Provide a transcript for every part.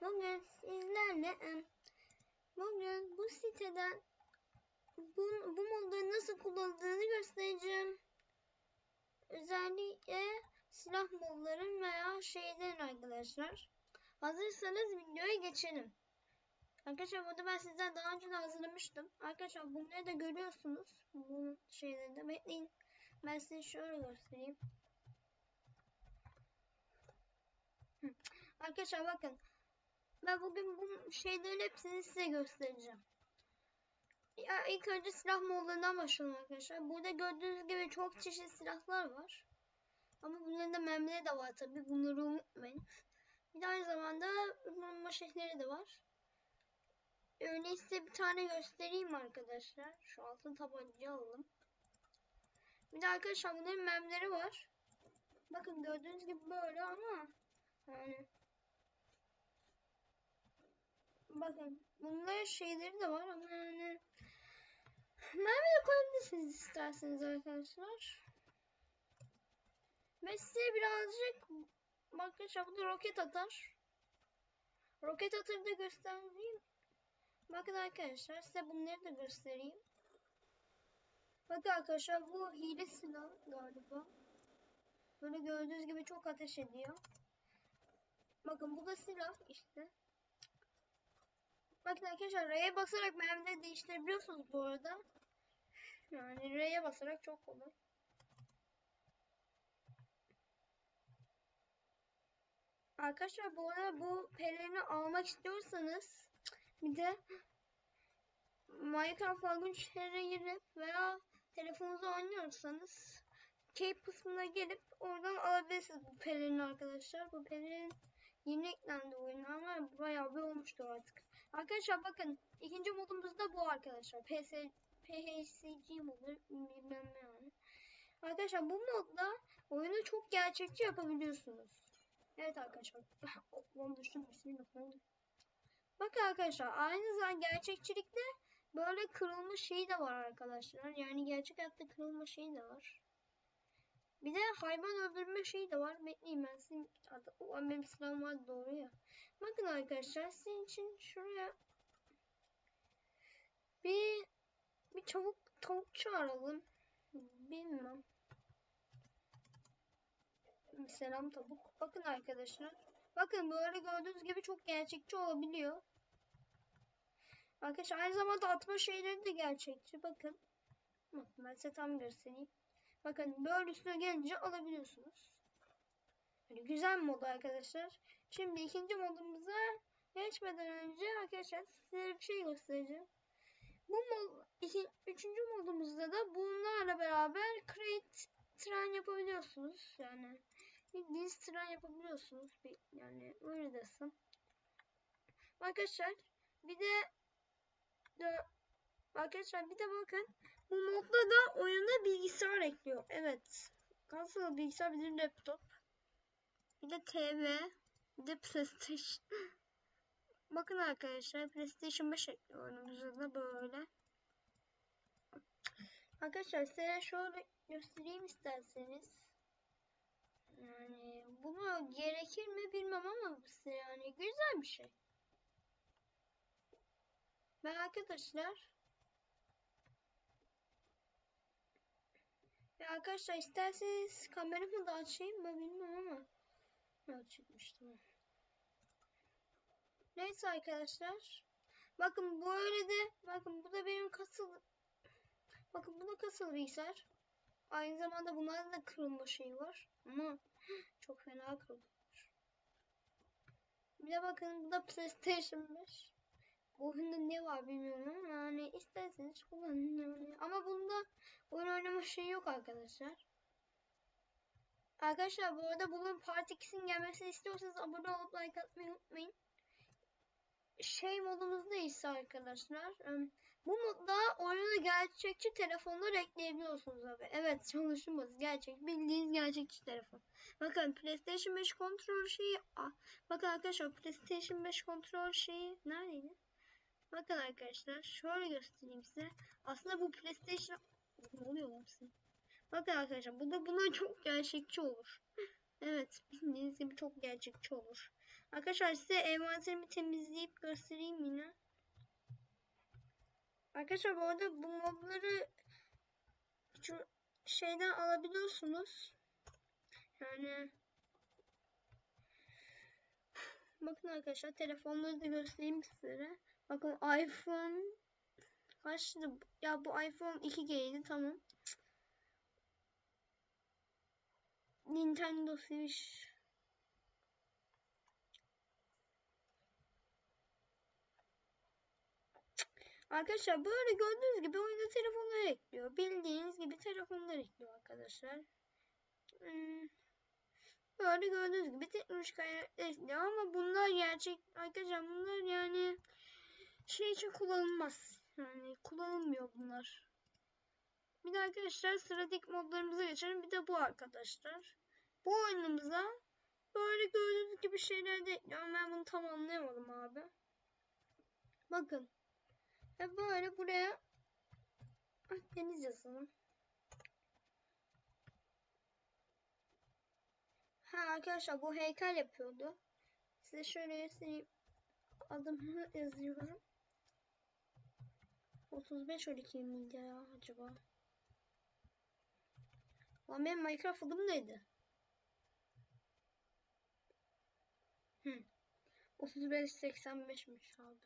Bugün sizlerle bugün bu siteden bu, bu modları nasıl kullanıldığını göstereceğim. Özellikle silah modların veya şeylerin arkadaşlar. Hazırsanız videoya geçelim. Arkadaşlar burada ben sizden daha önce de hazırlamıştım. Arkadaşlar bunları da görüyorsunuz. Bu şeyleri de bekleyin. Ben size şöyle göstereyim. Arkadaşlar bakın. Ben bugün bu şeylerin hepsini size göstereceğim. Ya ilk önce silah modlarından başlayalım arkadaşlar. Burada gördüğünüz gibi çok çeşitli silahlar var. Ama bunların da mermileri de var tabi. Bunları unutmayın. Bir de aynı zamanda vurma şekilleri de var. Size bir tane göstereyim arkadaşlar. Şu altın tabancayı alalım. Bir de arkadaşlar bunların mermileri var. Bakın gördüğünüz gibi böyle ama yani bakın bunların şeyleri de var ama yani mermi de koyabilirsiniz isterseniz arkadaşlar. Ve size birazcık bu da roket atar. Roket atarı da göstereyim. Bakın arkadaşlar size bunları da göstereyim. Bakın arkadaşlar bu hile silah galiba. Böyle gördüğünüz gibi çok ateş ediyor. Bakın bu da silah işte. Bakın arkadaşlar R'ye basarak mermileri değiştirebiliyorsunuz bu arada. Yani R'ye basarak çok kolay. Arkadaşlar bu arada bu pelerini almak istiyorsanız bir de Minecraft Launcher'e girip veya telefonunuzda oynuyorsanız Cape kısmına gelip oradan alabilirsiniz bu pelerini arkadaşlar. Bu pelerin yeni eklendi oyuna ama bayağı bir olmuştu artık. Arkadaşlar bakın ikinci modumuz da bu arkadaşlar. PS, PHCG modu bilmem ne yani. Arkadaşlar bu modda oyunu çok gerçekçi yapabiliyorsunuz. Evet arkadaşlar. Lan düştüm. Bismillah. Bakın arkadaşlar aynı zamanda gerçekçilikte böyle kırılma şeyi de var arkadaşlar. Yani gerçek hayatta kırılma şeyi de var. Bir de hayvan öldürme şeyi de var. Bekleyin ben sizin o benim silahım var doğru ya. Bakın arkadaşlar sizin için şuraya bir bir tavuk tavuk çağıralım. Bilmem. Selam tavuk. Bakın arkadaşlar. Bakın böyle gördüğünüz gibi çok gerçekçi olabiliyor. Arkadaşlar aynı zamanda atma şeyleri de gerçekçi. Bakın. Bakın ben size tam göstereyim. Bakın böyle üstüne gelince alabiliyorsunuz. Böyle güzel mod arkadaşlar. Şimdi ikinci modumuza geçmeden önce arkadaşlar size bir şey göstereceğim. Bu mod, iki, üçüncü modumuzda da bunlarla beraber create tren yapabiliyorsunuz. Yani bildiğiniz tren yapabiliyorsunuz. Yani öyle desem. Arkadaşlar bir de, de arkadaşlar bir de bakın bu modda da oyuna bilgisayar ekliyor. Evet. Nasıl bilgisayar bir laptop. Bir de TV. Bir de PlayStation. Bakın arkadaşlar PlayStation 5 ekliyor oyunumuza da böyle. Arkadaşlar size şöyle göstereyim isterseniz. Yani bunu gerekir mi bilmem ama yani güzel bir şey. Ve arkadaşlar arkadaşlar isterseniz kameramı da açayım mı bilmem ama açıkmıştım. Neyse arkadaşlar. Bakın bu öyle de bakın bu da benim kasıl bakın bu da kasıl bilgisayar. Aynı zamanda bunlarda da kırılma şeyi var. Ama çok fena kırılmış. Bir de bakın bu da PlayStation 5. Oyunda ne var bilmiyorum ama yani isterseniz kullanın yani. Ama bunda oyun oynama şeyi yok arkadaşlar. Arkadaşlar bu arada bunun Part 2'sin gelmesini istiyorsanız abone olup like atmayı unutmayın. Şey modumuzda ise arkadaşlar bu modda oyuna gerçekçi telefonlar ekleyebiliyorsunuz abi. Evet çalışmaz gerçek bildiğiniz gerçekçi telefon. Bakın PlayStation 5 kontrol şeyi bakın arkadaşlar PlayStation 5 kontrol şeyi neredeydi? Bakın arkadaşlar şöyle göstereyim size. Aslında bu PlayStation ne oluyor lan size? Bakın arkadaşlar bu da buna çok gerçekçi olur. evet bildiğiniz gibi çok gerçekçi olur. Arkadaşlar size envanterimi temizleyip göstereyim yine. Arkadaşlar bu arada bu modları şu şeyden alabiliyorsunuz. Yani bakın arkadaşlar telefonları da göstereyim sizlere. Bakın iPhone kaçtı? Ya bu iPhone 2G'ydi tamam. Nintendo Switch Arkadaşlar böyle gördüğünüz gibi oyunda telefonlar ekliyor. Bildiğiniz gibi telefonlar ekliyor arkadaşlar. Hmm. Böyle gördüğünüz gibi teknolojik aletler ekliyor ama bunlar gerçek arkadaşlar bunlar yani şey için kullanılmaz. Yani kullanılmıyor bunlar. Bir de arkadaşlar sıradaki modlarımıza geçelim. Bir de bu arkadaşlar. Bu oyunumuza böyle gördüğünüz gibi şeyler de ekliyorum. Ben bunu tam anlayamadım abi. Bakın. Ve böyle buraya Akdeniz yazalım. Ha arkadaşlar bu heykel yapıyordu. Size şöyle göstereyim. Adımı yazıyorum. 35 12 miydi ya acaba? Lan benim Minecraft adım neydi? Hı. 35 85'miş abi.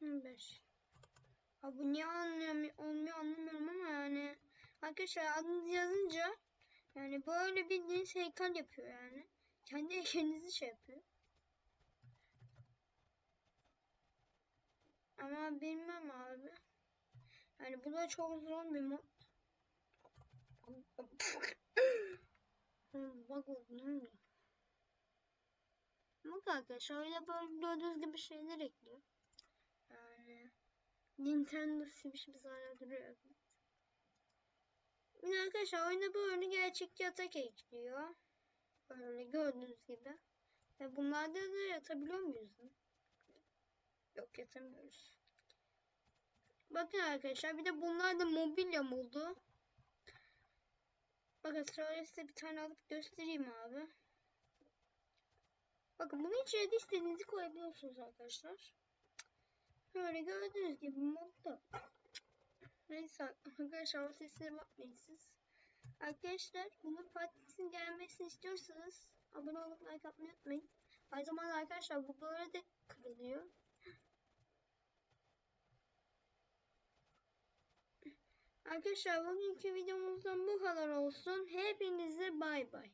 Hı, 5. Abi bu niye anlıyor, olmuyor anlamıyorum ama yani arkadaşlar adınızı yazınca yani böyle bildiğiniz heykel yapıyor yani. Kendi heykelinizi şey yapıyor. Ama bilmem abi. Yani bu da çok zor bir mod. Bak oldu? Bak arkadaşlar öyle böyle gördüğünüz gibi şeyler ekliyor. Yani Nintendo Switch biz hala duruyor. Arkadaşlar oyunda böyle gerçekçi atak ekliyor. Böyle gördüğünüz gibi. Ve bunlarda da yatabiliyor muyuz? Yok yatamıyoruz. Bakın arkadaşlar bir de bunlar da mobilya modu. Bakın şöyle size bir tane alıp göstereyim abi. Bakın bunun içine de istediğinizi koyabiliyorsunuz arkadaşlar. Böyle gördüğünüz gibi modda. Neyse arkadaşlar o seslere bakmayın siz. Arkadaşlar bunun partisinin gelmesini istiyorsanız abone olup like atmayı unutmayın. Aynı zamanda arkadaşlar bu böyle de kırılıyor. Arkadaşlar bugünkü videomuzdan bu kadar olsun. Hepinize bay bay.